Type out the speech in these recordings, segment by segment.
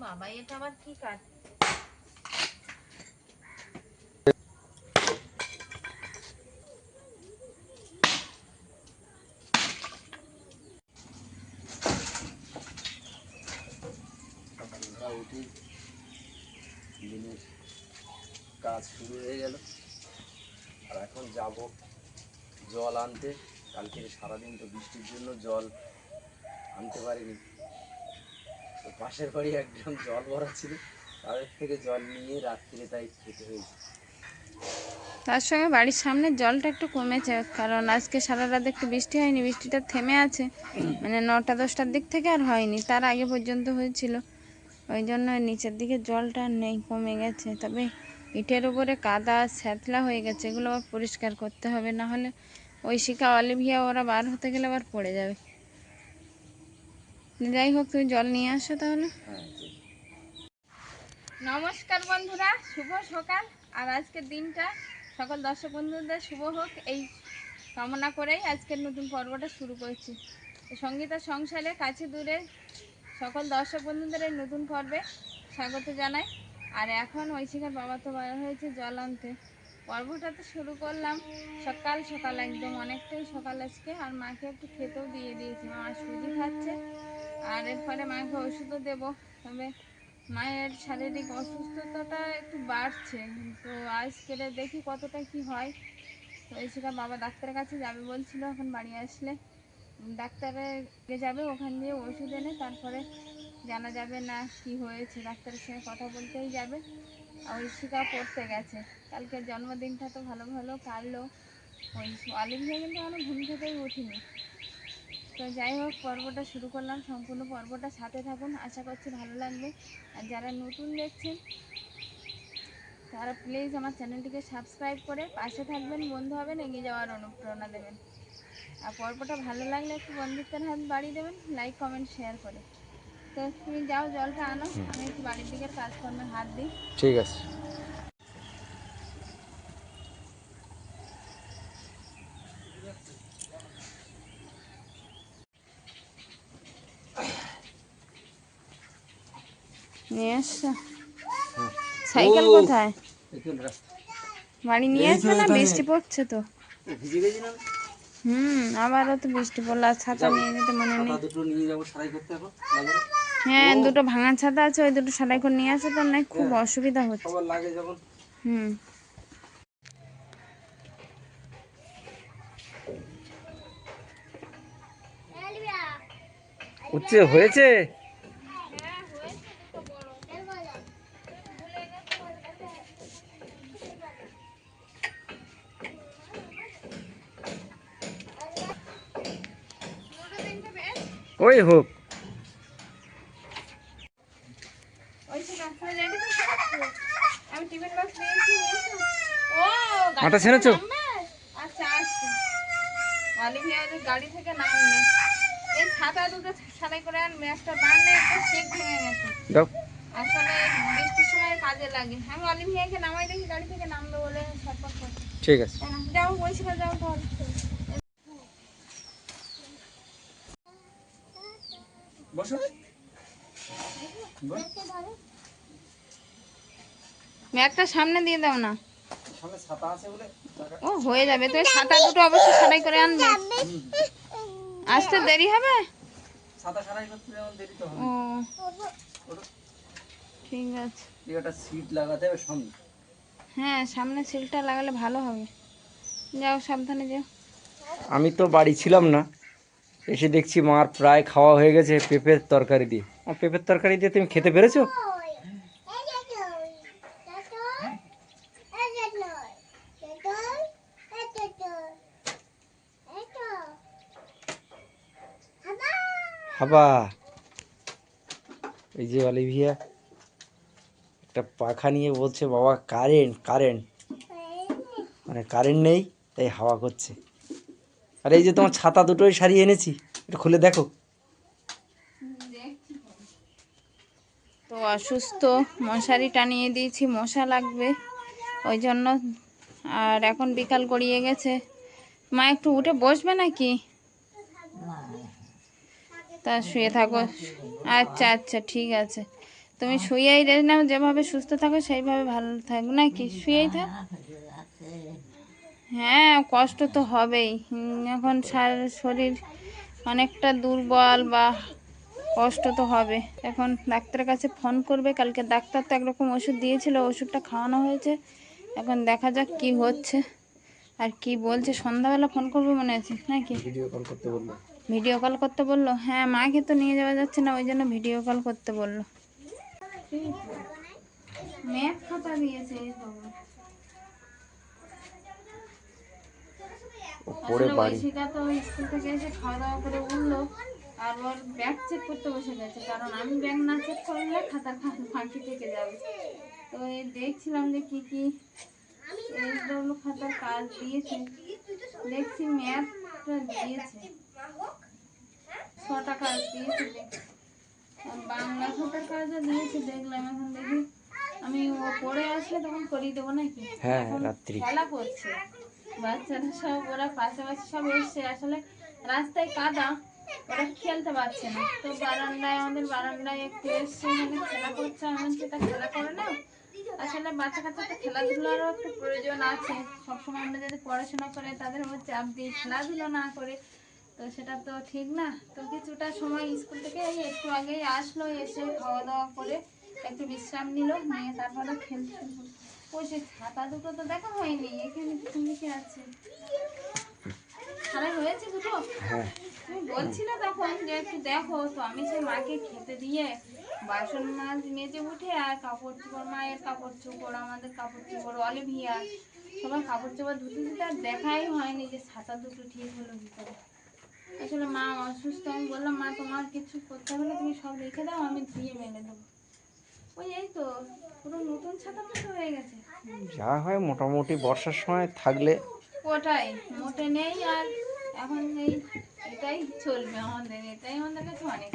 বাবা এটা আবার কি কাজ? উঠি দিনের কাজ শুরু হয়ে গেল। আর এখন যাব জল আনতে। কালকে সারাদিন তো বৃষ্টির জন্য জল আনতে পারিনি। পাশের বাড়ি একদম জল ভরা ছিল, তাদের থেকে জল নিয়ে রাত্রিরে তাই খেতে হয়েছে। তার সঙ্গে বাড়ির সামনে জলটা একটু কমেছে, কারণ আজকে সারা রাত একটু বৃষ্টি হয়নি, বৃষ্টিটা থেমে আছে। মানে নটা দশটার দিক থেকে আর হয়নি, তার আগে পর্যন্ত হয়েছিল। ওই জন্য নিচের দিকে জলটা নেই, কমে গেছে। তবে ইটের উপরে কাদা, স্যাতলা হয়ে গেছে, এগুলো আবার পরিষ্কার করতে হবে, না হলে ওই শিকা অলিভিয়া ওরা বার হতে গেলে আবার পড়ে যাবে। যাই হোক তুমি জল নিয়ে আসো তাহলে। হ্যাঁ নমস্কার বন্ধুরা শুভ সকাল। আর আজকের দিনটা সকল দর্শক বন্ধুদের শুভ হোক। এই কামনা করেই আজকের নতুন পর্বটা শুরু করছি। সঙ্গীতা সংসারে কাছে দূরে সকল দর্শক বন্ধুদের এই নতুন পর্বে স্বাগত জানাই। আর এখন ঐশিকার বাবা তো বার হয়েছে জল আনতে। পর্বটা তো শুরু করলাম সকাল সকাল একদম অনেকটাই সকাল আজকে। আর মাকে একটু খেতেও দিয়ে দিয়েছি। মা সুজি খাচ্ছে। আর এরপরে মাকে ওষুধও দেবো। তবে মায়ের শারীরিক অসুস্থতাটা একটু বাড়ছে। তো আজকে দেখি কতটা কি হয়। তো এসে বাবা ডাক্তারের কাছে যাবে বলছিল, এখন বাড়ি আসলে। ডাক্তারে যাবে, ওখান দিয়ে ওষুধ এনে তারপরে জানা যাবে না কি হয়েছে। ডাক্তারের সঙ্গে কথা বলতেই যাবে। ঐশিকা পড়তে গেছে। কালকে জন্মদিনটা তো ভালো ভালো কাটলো। ওই অলিভিয়া কিন্তু এখনও ঘুম থেকেই উঠিনি তো যাই হোক পর্বটা শুরু করলাম। সম্পূর্ণ পর্বটা সাথে থাকুন। আশা করছি ভালো লাগবে। আর যারা নতুন দেখছেন তারা প্লিজ আমার চ্যানেলটিকে সাবস্ক্রাইব করে পাশে থাকবেন বন্ধু হবেন এগিয়ে যাওয়ার অনুপ্রেরণা দেবেন। আর পর্বটা ভালো লাগলে একটু বন্ধুত্বের হাত বাড়িয়ে দেবেন লাইক কমেন্ট শেয়ার করে। তো তুমি যাও জলটা আনো। আমি একটু বাড়ির দিকের কাজকর্মে হাত দিই। ঠিক আছে। নিয়ে আসছো সাইকেল কোথায়? বাড়ি নিয়ে আসবে না বৃষ্টি পড়ছে তো। হুম আবারও তো বৃষ্টি পড়ল আর ছাতা নিয়ে যেতে মনে নেই। হ্যাঁ দুটো ভাঙা ছাতা আছে ওই দুটো সারাই করে নিয়ে আসো তো না খুব অসুবিধা হচ্ছে। হুম। উচ্ছে হয়েছে ওই হোক ওই সে রাস্তায় ready তো? আমি টিফিন বক্স নিয়েছি নিয়েছো? ও গাড়ি আটা থেকে ছেড়েছো? আচ্ছা গাড়ি থেকে নামবে এই ছাতা দুটো সারাই করে আনবে একটা বান্নে একটা শেক ভেঙে গেছে আসলে বৃষ্টির সময় কাজে লাগে আমি অলিভিয়াকে নামাই দেখি গাড়ি থেকে নামবে বলে করছে ঠিক আছে? যাও বলছিল যাও তাহলে বসো। ব্যাগটা সামনে দিয়ে দাও না। সামনে ছাতা আছে বলে ও হয়ে যাবে। তো এই ছাতা দুটো অবশ্যই সারাই করে আনবে। আসতে দেরি হবে? ছাতা সারাই করতে যেমন দেরি তো হবে। ও ঠিক আছে। একটা সিট লাগাতে হবে সামনে। হ্যাঁ সামনে সিলটা লাগালে ভালো হবে। যাও সাবধানে যাও। আমি তো বাড়ি ছিলাম না। এসে দেখছি মার প্রায় খাওয়া হয়ে গেছে পেঁপের তরকারি দিয়ে। আমার পেঁপের তরকারি দিয়ে তুমি খেতে পেরেছ? হাবা। এই যে অলিভিয়া, একটা পাখা নিয়ে বলছে, বাবা কারেন্ট কারেন্ট মানে কারেন্ট নেই, তাই হাওয়া করছে। আর এই যে তোমার ছাতা দুটোই সারিয়ে এনেছি এটা খুলে দেখো। তো অসুস্থ, মশারি টানিয়ে দিয়েছি, মশা লাগবে, ওই জন্য। আর এখন বিকাল গড়িয়ে গেছে। মা, একটু উঠে বসবে নাকি? তা শুয়ে থাকো। আচ্ছা আচ্ছা ঠিক আছে। তুমি শুয়েই রেস্ট নাও যেভাবে সুস্থ থাকো, সেইভাবে ভালো থাকো নাকি? শুয়েই থাক। হ্যাঁ কষ্ট তো হবেই। এখন সার- শরীর অনেকটা দুর্বল বা কষ্ট তো হবে। এখন ডাক্তারের কাছে ফোন করবে কালকে ডাক্তার তো একরকম ওষুধ দিয়েছিল ওষুধটা খাওয়ানো হয়েছে। এখন দেখা যাক কি হচ্ছে আর কি বলছে। সন্ধ্যাবেলা ফোন করবে মনে আছে নাকি? ভিডিও কল করতে বলল। ভিডিও কল করতে বলল? হ্যাঁ মাকে তো নিয়ে যাওয়া যাচ্ছে না ওই জন্য ভিডিও কল করতে বলল। ম্যাপ খাতা দিয়েছে ওপরে বাড়ি। ঐশিকা তো স্কুল থেকে এসে খাওয়া দাওয়া করে উঠল আর ওর ব্যাগ চেক করতে বসে গেছে কারণ আমি ব্যাগ না চেক করলে খাতার ফাঁকি থেকে যাবে। তো এই দেখছিলাম যে কি কি এইগুলো খাতার কাজ দিয়েছে। দেখছি ম্যাথটা দিয়েছে। ছটা কাজ দিয়েছে বাংলা খাতার কাজও দিয়েছে দেখলাম এখন দেখি। আমি ও পড়ে আসলে তখন করিয়ে দেবো নাকি? হ্যাঁ রাত্রি। খেলা করছে। বাচ্চারা সব, ওরা পাশাপাশি সব এসছে আসলে রাস্তায় কাদা, ওরা খেলতে পারছে না। তো বারান্দায়, আমাদের বারান্দায় একটু এসছে এখানে খেলা করছে আমি সেটা খেলা করে না আসলে বাচ্চা কাচ্চা তো খেলাধুলারও একটু প্রয়োজন আছে। সবসময় আমরা যদি পড়াশোনা করে, তাদের উপর চাপ দিই খেলাধুলো না করে, তো সেটা তো ঠিক না। তো কিছুটা সময় স্কুল থেকে এই একটু আগেই আসলো, এসে খাওয়া দাওয়া করে একটু বিশ্রাম নিল, নিয়ে তারপরে খেলতে। ওই সে ছাতা দুটো তো দেখা হয়নি এখানে তুমি কি আছে? খারাপ হয়েছে দুটো? হ্যাঁ। তুমি বলছিলে তখন যে একটু দেখো তো আমি সে মাকে খেতে দিয়ে বাসন মাছ মেজে উঠে আর কাপড় চোপড় মায়ের কাপড় চোপড় আমাদের কাপড় চোপড় অলিভিয়া সবার কাপড় চোপড় ধুতে ধুতে আর দেখাই হয়নি যে ছাতা দুটো ঠিক হলো ভিতরে আসলে মা অসুস্থ আমি বললাম মা তোমার কিছু করতে হবে না তুমি সব রেখে দাও আমি ধুয়ে মেলে দেবো। ওই এই তো পুরো নতুন ছাতা মতো হয়ে গেছে। যা হয় মোটামুটি বর্ষার সময় থাকলে। ওটাই মোটে নেই আর এখন এই এটাই চলবে আমাদের এটাই আমাদের কাছে অনেক।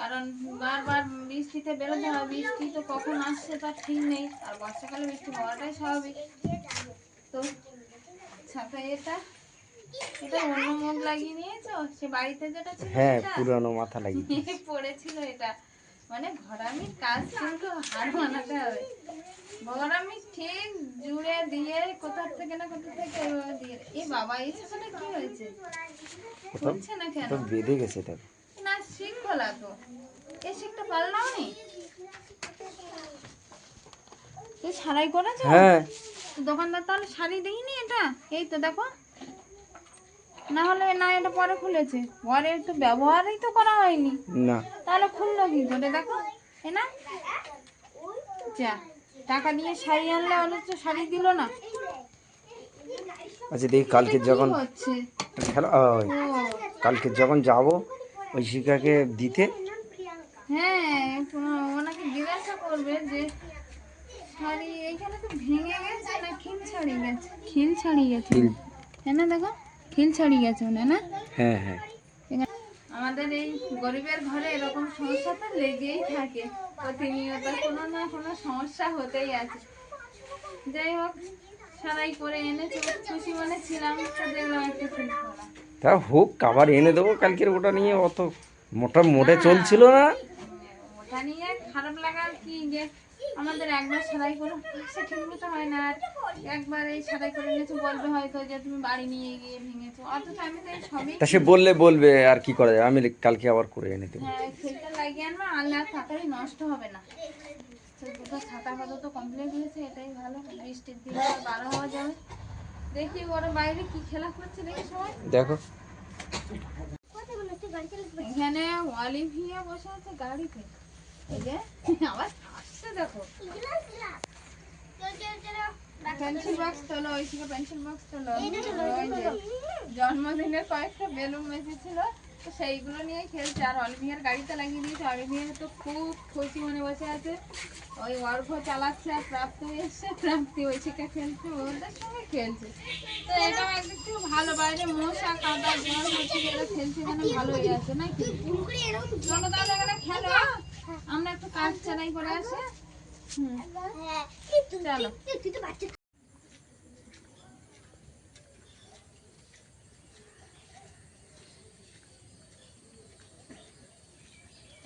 কারণ বারবার বৃষ্টিতে বেরোতে হয় বৃষ্টি তো কখন আসছে তার ঠিক নেই আর বর্ষাকালে বৃষ্টি হওয়াটাই স্বাভাবিক। তো ছাতা এটা এটা অন্য মুখ লাগিয়ে নিয়েছো? সে বাড়িতে যেটা ছিল হ্যাঁ পুরানো মাথা লাগিয়ে পড়েছিল এটা। মানে ঘরামির কাজ কিন্তু হার মানাতে হবে। ঘরামি ঠিক জুড়ে দিয়ে কোথা থেকে না কোথা থেকে এভাবে দিয়ে। এই বাবা এই ছাতাটা কি হয়েছে? হচ্ছে না কেন? বেঁধে গেছে এটা না শিখ খোলা তো। এই শিখটা পাল্লাও নি তুই সারাই করেছ হ্যাঁ। দোকানদার তাহলে শাড়ি দেয়নি এটা? এই তো দেখো। না হলে না এটা পরে খুলেছে। পরে একটু ব্যবহারই তো করা হয়নি। না। তাহলে খুললো কি করে? দেখো এ না? যা টাকা দিয়ে শাড়ি আনলে অথচ শাড়ি দিল না। আচ্ছা দেখি কালকে যখন ও। কালকে যখন যাব ওই শিকাকে দিতে। হ্যাঁ ওনাকে জিজ্ঞাসা করবে যে শাড়ি এইখানে তো ভেঙে গেছে না খিল ছাড়িয়ে গেছে? খিল ছাড়িয়ে গেছে। হ্যাঁ না দেখো? খিল ছাড়িয়ে গেছে মনে না? হ্যাঁ হ্যাঁ। আমাদের এই গরিবের ঘরে এরকম সমস্যা তো লেগেই থাকে। প্রতিনিয়ত কোনো না কোনো সমস্যা হতেই আছে। যাই হোক সারাই করে এনেছে খুশি মনে ছিলাম একটু তা হোক আবার এনে দেবো কালকের ওটা নিয়ে অত মোটা মোটে চলছিল না। ওটা নিয়ে খারাপ লাগার কি যে আমাদের একবার সেলাই করে সে ঠিক মতো হয় না আর একবার এই সেলাই করে নিয়েছো বলবে হয়তো যে তুমি বাড়ি নিয়ে গিয়ে ভেঙেছো। অথচ আমি তো সবই তা সে বললে বলবে আর কি করা যায়? আমি কালকে আবার করে এনে দেবো। হ্যাঁ সেটা লাগিয়ে আনবে আর তাড়াতাড়ি নষ্ট হবে না। দুটো ছাতা কথা তো কমপ্লিট হয়েছে এটাই ভালো। বৃষ্টির দিনে বার হওয়া যাবে। দেখি ওরা বাইরে কি খেলা করছে দেখি সবাই। দেখো। এখানে অলিভিয়া বসে আছে গাড়িতে। এই যে আবার আসছে দেখো। পেন্সিল বক্স তোলো পেন্সিল বক্স তোলো। জন্মদিনের কয়েকটা বেলুন বেঁচেছিল তো সেইগুলো নিয়ে খেলছে। আর অলিভিয়ার গাড়িতে লাগিয়ে দিয়েছে। অলিভিয়া তো খুব খুশি মনে বসে আছে। ওই অর্ঘ চালাচ্ছে আর প্রাপ্ত এসছে প্রাপ্তি ওই থেকে খেলছে ওদের সঙ্গে খেলছে। তো এটাও একটু ভালো বাইরে মশা কাদা জ্বর হচ্ছে খেলছে এখানে ভালোই আছে নাকি? চলো তাহলে এখানে খেলো। চালাই করে হুম। চলো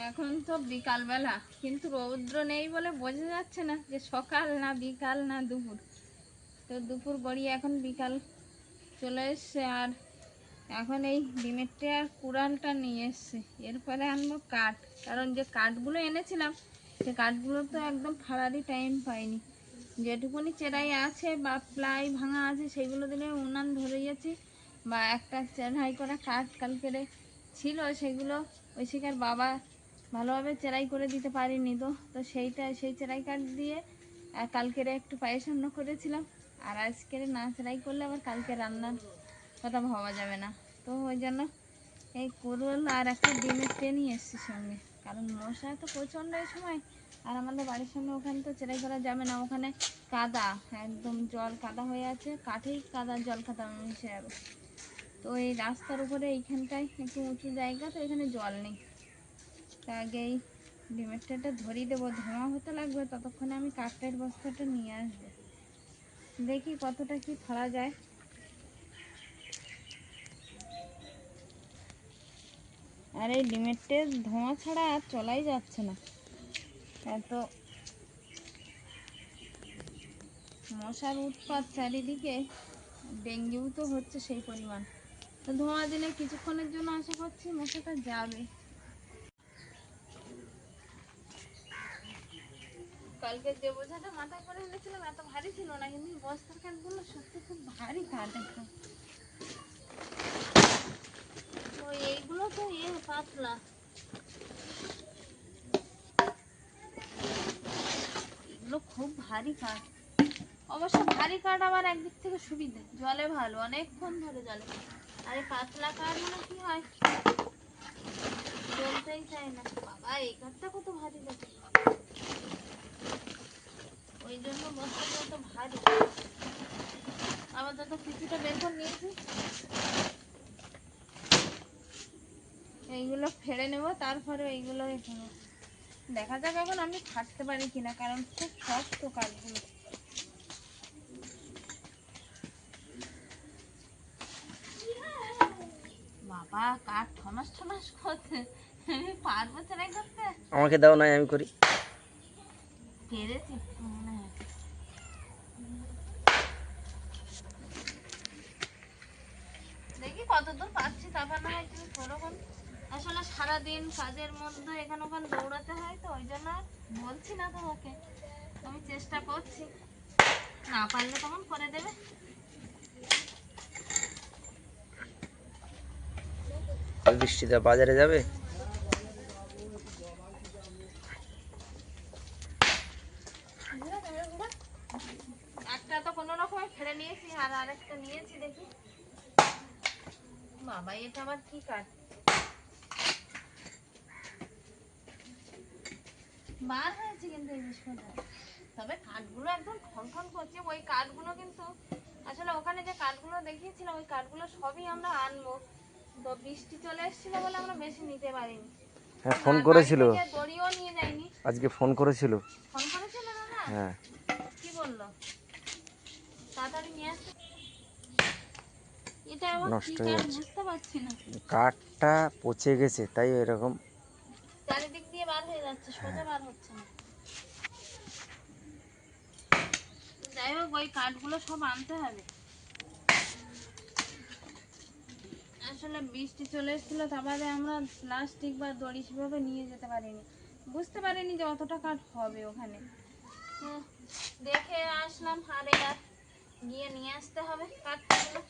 এখন তো বিকালবেলা কিন্তু রৌদ্র নেই বলে বোঝা যাচ্ছে না যে সকাল না বিকাল না দুপুর। তো দুপুর গড়িয়ে এখন বিকাল চলে এসছে আর এখন এই ডিমেরটে আর কুড়ালটা নিয়ে এসছে। এরপরে আনব কাঠ কারণ যে কাঠগুলো এনেছিলাম সে কাঠগুলো তো একদম ফাড়ারই টাইম পাইনি। যেটুকুনি চেরাই আছে বা প্লাই ভাঙা আছে, সেগুলো দিলে উনান ধরে গেছে বা একটা চেরাই করা কাঠ কালকেরে ছিল, সেগুলো ওই শিকার বাবা ভালোভাবে চেরাই করে দিতে পারিনি তো। তো সেইটা, সেই চেরাই কাঠ দিয়ে কালকের একটু পায়েস রান্না করেছিলাম। আর আজকের না চেরাই করলে আবার কালকে রান্নার কথা ভাবা যাবে না। তো ওই জন্য এই কুরুল আর একটা ডিমের ট্রে নিয়ে এসছি সঙ্গে। কারণ মশা তো প্রচণ্ড এই সময়। আর আমাদের বাড়ির সামনে ওখানে তো চেরাই করা যাবে না, ওখানে কাদা, একদম জল কাদা হয়ে আছে, কাঠেই কাদা, জল কাদা মিশে যাবে তো এই রাস্তার উপরে এইখানটায় একটু উঁচু জায়গা, তো এখানে জল নেই। তা আগে এই ডিমের ট্রেটা ধরিয়ে দেবো, ধোঁয়া হতে লাগবে, ততক্ষণে আমি কাঠের বস্তাটা নিয়ে আসব। দেখি কতটা কি ধরা যায়। আর এই ডিমের ট্রের ধোঁয়া ছাড়া আর চলাই যাচ্ছে না। এত মশার উৎপাত চারিদিকে, ডেঙ্গিও তো হচ্ছে সেই পরিমাণ। তো ধোঁয়া দিলে কিছুক্ষণের জন্য আশা করছি মশাটা যাবে। কালকে যে বোঝাটা মাথায় করে এনেছিলাম এত ভারী ছিল না, কিন্তু বস্তার কাঠগুলো সত্যি খুব ভারী কাঠ একদম তো এইগুলো তো পাতলা এগুলো খুব ভারী কাঠ অবশ্য ভারী কাঠ আবার একদিক থেকে সুবিধা। জলে ভালো, অনেকক্ষণ ধরে জলে। আর পাতলা কাঠ মানে কি হয়? জ্বলতেই চায় না। বাবা, এই কাঠটা কত ভারী লাগে ওই জন্য বস্তাটা তো ভারী। আপাতত কিছুটা বের করে নিয়েছি। এইগুলো ফেড়ে নেব তারপরে এইগুলো দেখা যাক এখন আমি ফাটতে পারি কিনা কারণ খুব শক্ত কাঠগুলো বাবা কাঠ ঠমাস ঠমাস করতে আমি পারব চেরাই করতে? আমাকে দাও নাই আমি করি। পেরেছি। মনে হয় দেখি কতদূর পাচ্ছি তারপর না হয় তুমি করো আসলে সারাদিন কাজের মধ্যে এখানে ওখানে দৌড়াতে হয় তো, ওই জন্য বলছি না তোমাকে। আমি চেষ্টা করছি। না পারলে তখন করে দেবে। বৃষ্টিতে বাজারে যাবে একটা তো কোনো রকমে ফেলে নিয়েছি আর আরেকটা নিয়েছি দেখি বাবা এটা আবার কি কাঠ বার হয়েছে কিন্তু এই বিস্কুটটা। তবে কাঠগুলো একদম ঠন করছে ওই কাঠগুলো কিন্তু আসলে ওখানে যে কাঠগুলো দেখিয়েছিলাম ওই কাঠগুলো সবই আমরা আনব। তো বৃষ্টি চলে এসেছিল বলে আমরা বেশি নিতে পারিনি। হ্যাঁ ফোন করেছিল। দড়িও নিয়ে যাইনি। আজকে ফোন করেছিল। ফোন করেছিল দাদা? হ্যাঁ। কি বলল? তাড়াতাড়ি নিয়ে আসতে। এটা নষ্ট কি কাঠ বুঝতে পারছি না। কাঠটা পচে গেছে তাই এরকম চারিদিক দিয়ে বার হয়ে যাচ্ছে, সোজা বার হচ্ছে না। যাই হোক, ওই কাঠগুলো সব আনতে হবে। আসলে বৃষ্টি চলে এসেছিল তারপরে আমরা প্লাস্টিক বা দড়ি সেভাবে নিয়ে যেতে পারিনি। বুঝতে পারিনি যে অতটা কাঠ হবে ওখানে। তো দেখে আসলাম, আর গিয়ে নিয়ে আসতে হবে কাঠগুলো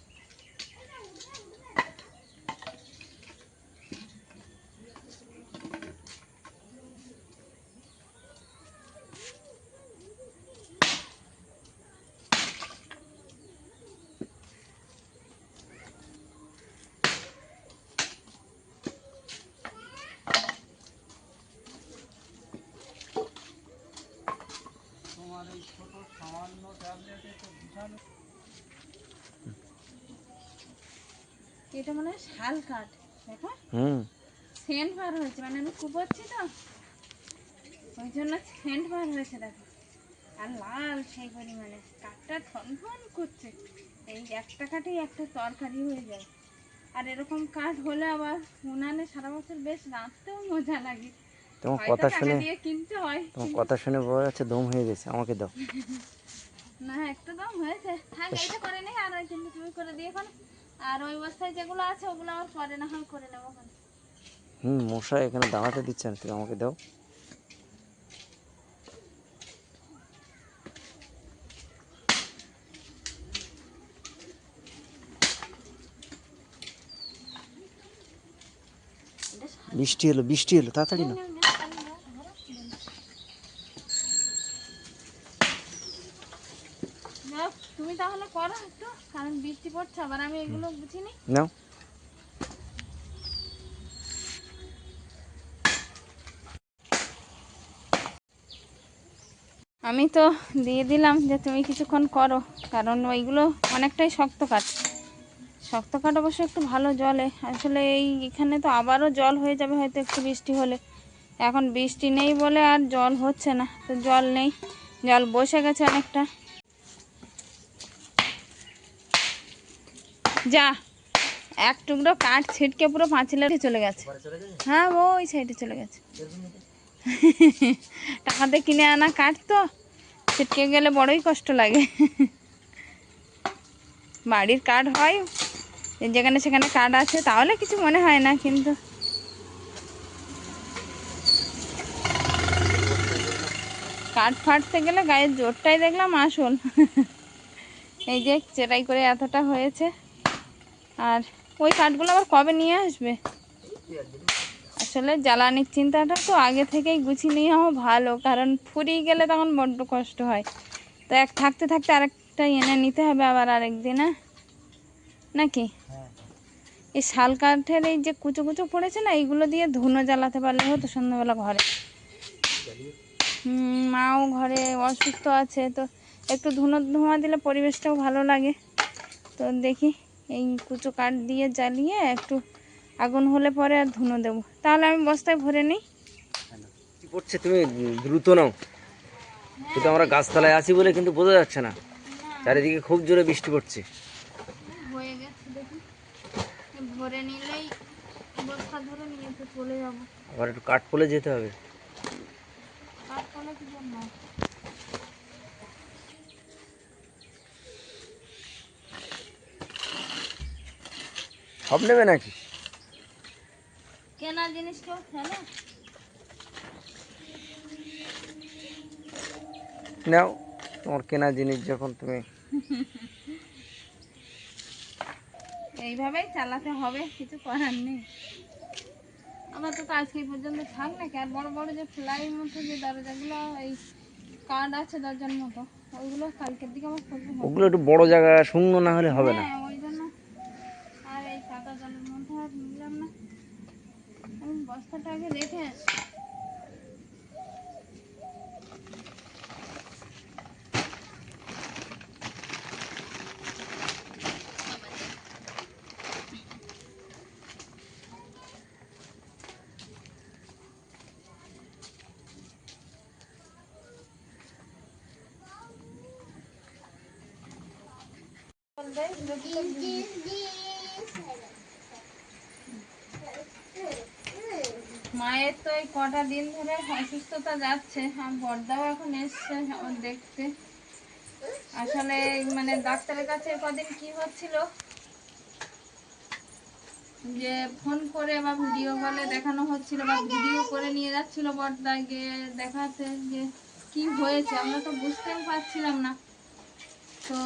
এটা মনে হয় শাল কাঠ? দেখো। হুম। সেন্ট বার হয়েছে মানে আমি কুপোচ্ছি তো। ওই জন্য সেন্ট বার হয়েছে দেখো। আর লাল সেই পরিমাণে। কাঠটা করছে। এই একটা কাঠেই একটা তরকারি হয়ে যায়। আর এরকম কাঠ হলে আবার উনানে সারা বছর বেশ রাঁধতেও মজা লাগে। তোমার কথা শুনে কিনতে হয়। তোমার কথা শুনে বোঝা যাচ্ছে দম হয়ে গেছে। আমাকে দাও। না একটু দাম হয়েছে। থাক এইটা করে নি আর ওই তুমি করে দিয়ে এখন। আর ওই বস্তায় যেগুলো আছে ওগুলো আমার পরে না হয় করে নেব হুম মশাই এখানে দাঁড়াতে দিচ্ছে না তুমি আমাকে দাও। বৃষ্টি এলো বৃষ্টি এলো তাড়াতাড়ি না নাও, নাও, পানি নাও, ধরো, বলো। নাও, তুমি তাহলে করো একটু কারণ বৃষ্টি পড়ছে আবার আমি এগুলো বুঝিনি? নাও। আমি তো দিয়ে দিলাম যে তুমি কিছুক্ষণ করো কারণ ওইগুলো অনেকটাই শক্ত কাঠ। শক্ত কাঠ অবশ্য একটু ভালো জলে আসলে এই এখানে তো আবারও জল হয়ে যাবে হয়তো একটু বৃষ্টি হলে। এখন বৃষ্টি নেই বলে আর জল হচ্ছে না তো জল নেই জল বসে গেছে অনেকটা। যা। এক টুকরো কাঠ ছিটকে পুরো পাঁচিলে চলে গেছে। হ্যাঁ ওই সাইডে চলে গেছে। টাকাতে কিনে আনা কাঠ তো ছিটকে গেলে বড়ই কষ্ট লাগে। বাড়ির কাঠ হয় যেখানে সেখানে কাঠ আছে তাহলে কিছু মনে হয় না কিন্তু। কাঠ ফাটতে গেলে গায়ের জোরটাই দেখলাম আসল। এই যে চেরাই করে এতটা হয়েছে। আর ওই কাঠগুলো আবার কবে নিয়ে আসবে? আসলে জ্বালানির চিন্তাটা তো আগে থেকেই গুছিয়ে নেওয়া ভালো, কারণ ফুরিয়ে গেলে তখন বড্ড কষ্ট হয়। তো এক, থাকতে থাকতে আরেকটা এনে নিতে হবে আবার আরেক দিন নাকি? এই শাল কাঠের এই যে কুচো কুচো পড়েছে না, এইগুলো দিয়ে ধুনো জ্বালাতে পারলে হতো সন্ধ্যাবেলা ঘরে। মাও ঘরে অসুস্থ আছে, তো একটু ধুনো ধোঁয়া দিলে পরিবেশটাও ভালো লাগে। তো দেখি। এই কুচো কাঠ দিয়ে জ্বালিয়ে একটু আগুন হলে পরে আর ধুনো দেবো। তাহলে আমি বস্তায় ভরে নিই। কি পড়ছে তুমি? দ্রুত নাও। কিন্তু আমরা গাছতলায় আছি বলে কিন্তু বোঝা যাচ্ছে না। চারিদিকে খুব জোরে বৃষ্টি পড়ছে। হয়ে গেছে দেখি। ভরে নিলেই বস্তা ধরে নিয়ে চলে যাব। আবার একটু কাঠ পলে যেতে হবে। কাঠ কলে কি জন্য? সব নেবে নাকি? কেনা জিনিস কেউ ফেলে নাও তোমার কেনা জিনিস যখন তুমি। এইভাবেই চালাতে হবে কিছু করার নেই। আমার তো আজকে পর্যন্ত থাক না কি আর বড় বড় যে ফ্লাই মতো যে দরজাগুলো এই কার্ড আছে দরজার মতো ওইগুলো কালকের দিকে আমার ওগুলো একটু বড় জায়গা শূন্য না হলে হবে না হ্যাঁ ওই জন্য আর এই কাদা জলের মধ্যে আর নিলাম না আমি বস্তাটা আগে রেখে আসি মায়ের তো এই কটা দিন ধরে অসুস্থতা যাচ্ছে। আর বর্দাও এখন এসছে আমার দেখতে। আসলে মানে ডাক্তারের কাছে কদিন কি হচ্ছিল? যে ফোন করে বা ভিডিও কলে দেখানো হচ্ছিল বা ভিডিও করে নিয়ে যাচ্ছিল বর্দা গিয়ে দেখাতে, যে কি হয়েছে, আমরা তো বুঝতেও পারছিলাম না। তো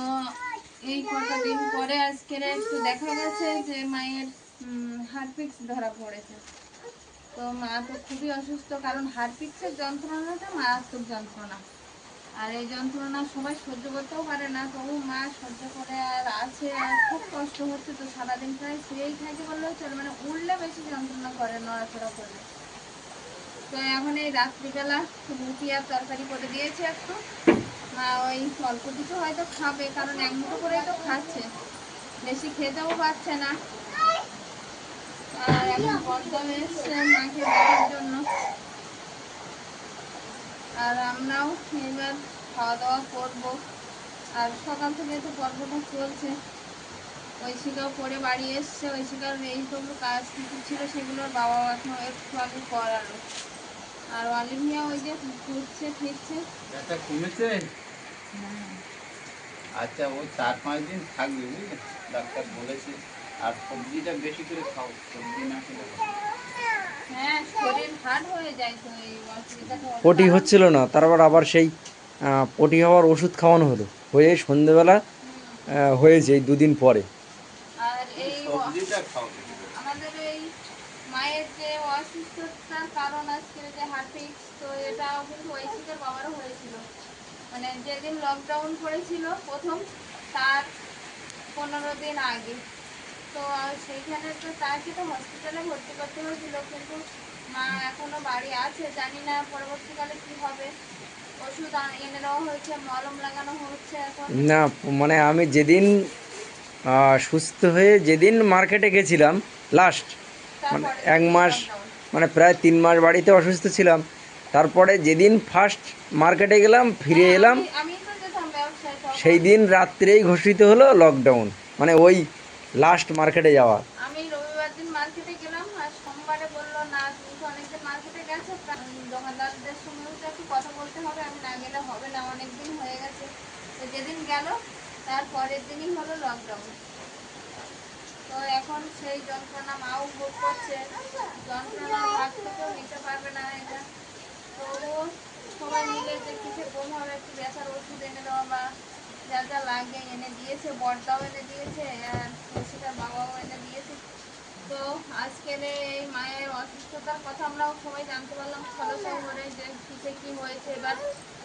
এই কটা দিন পরে আজকের একটু দেখা গেছে যে মায়ের হারপিক্স ধরা পড়েছে। তো মা তো খুবই অসুস্থ, কারণ হারপিক্সের যন্ত্রণাটা মারাত্মক যন্ত্রণা। আর এই যন্ত্রণা সবাই সহ্য করতেও পারে না, তবু মা সহ্য করে আর আছে আর খুব কষ্ট হচ্ছে, তো সারাদিন প্রায় শুয়েই থাকে বললেও চলে মানে উঠলে বেশি যন্ত্রণা করে নড়াচড়া করলে। তো এখন এই রাত্রিবেলা রুটি আর তরকারি করে দিয়েছে একটু। মা ওই অল্প কিছু হয়তো খাবে, কারণ এক মুঠো করেই তো খাচ্ছে। বেশি খেতেও পারছে না। আর এখন বর্ধম এসছে মাকে দেখার জন্য আর আমরাও এবার খাওয়া দাওয়া করব। আর সকাল থেকে তো পর্বটা চলছে। ঐশিকাও পরে বাড়ি এসছে। ঐশিকার এই সব কাজ কিছু ছিল সেগুলোর বাবা এখন একটু আগে করালো। আর অলিভিয়া ওই যে ঘুরছে ফিরছে। ব্যথা কমেছে? আচ্ছা ও চার পাঁচ দিন থাকবে বুঝলে? ডাক্তার বলেছে। আর সবজিটা বেশি করে খাও সবজি না খেলে হ্যাঁ শরীর হার্ড হয়ে যায় তো এই অসুবিধাটা পটি হচ্ছিল না তারপর আবার সেই পটি হওয়ার ওষুধ খাওয়ানো হলো। হয়ে সন্ধেবেলা হয়েছে এই দুদিন পরে। আর এই সবজিটা খাও আমাদের এই মায়ের যে অসুস্থতার কারণ আজকে যে হার্টফিক্স তো এটাও কিন্তু ঐশিকের বাবারও হয়েছিল। মানে যেদিন লকডাউন পড়েছিল প্রথম তার পনেরো দিন আগে। তো সেইখানে তো তাকে তো হসপিটালে ভর্তি করতে হয়েছিল কিন্তু মা এখনও বাড়ি আছে জানি না পরবর্তীকালে কি হবে। ওষুধ এনে দেওয়া হয়েছে মলম লাগানো হচ্ছে এখন। না মানে আমি যেদিন সুস্থ হয়ে যেদিন মার্কেটে গেছিলাম লাস্ট মানে এক মাস মানে প্রায় তিন মাস বাড়িতে অসুস্থ ছিলাম। তারপরে যেদিন ফার্স্ট মার্কেটে গেলাম ফিরে হ্যাঁ, এলাম। সেই দিন রাত্রেই ঘোষিত হলো লকডাউন মানে ওই লাস্ট মার্কেটে যাওয়া। আমি রবিবার দিন মার্কেটে গেলাম, আর সোমবারে বলল, না তুমি তো অনেকদিন মার্কেটে গেছো দোকানদারদের সঙ্গে একটু কথা বলতে হবে, আমি না গেলে হবে না, অনেক দিন হয়ে গেছে। তো যেদিন গেল, তার পরের দিনই হলো লকডাউন তো এখন সেই যন্ত্রণা মাও ভোগ করছে। যন্ত্রণা ভাগ থেকেও নিতে পারবে না এটা তো সবাই মিলে যে কিসে কম হবে একটু ব্যথার ওষুধ এনে দেওয়া বা যা যা লাগে এনে দিয়েছে, বর্দাও এনে দিয়েছে সেটা বাবাও এনে দিয়েছে। তো আজকের এই মায়ের অসুস্থতার কথা আমরাও সবাই জানতে পারলাম খোলসা করে যে কিসে কি হয়েছে, এবার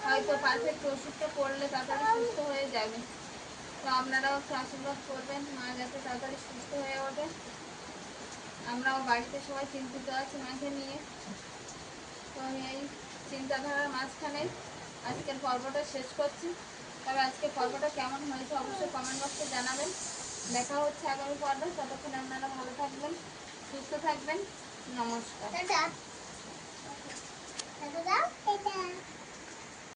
হয়তো পারফেক্ট ওষুধটা পড়লে তাড়াতাড়ি সুস্থ হয়ে যাবে। তো আপনারাও একটু আশীর্বাদ করবেন, মা যাতে তাড়াতাড়ি সুস্থ হয়ে ওঠে। আমরাও বাড়িতে সবাই চিন্তিত আছি মাকে নিয়ে। তো এই চিন্তাধারার মাঝখানে আজকের পর্বটা শেষ করছি। তবে আজকে পর্বটা কেমন হয়েছে অবশ্যই কমেন্ট বক্সে জানাবেন। দেখা হচ্ছে আগামী পর্বে। ততক্ষণ আপনারা ভালো থাকবেন, সুস্থ থাকবেন। নমস্কার।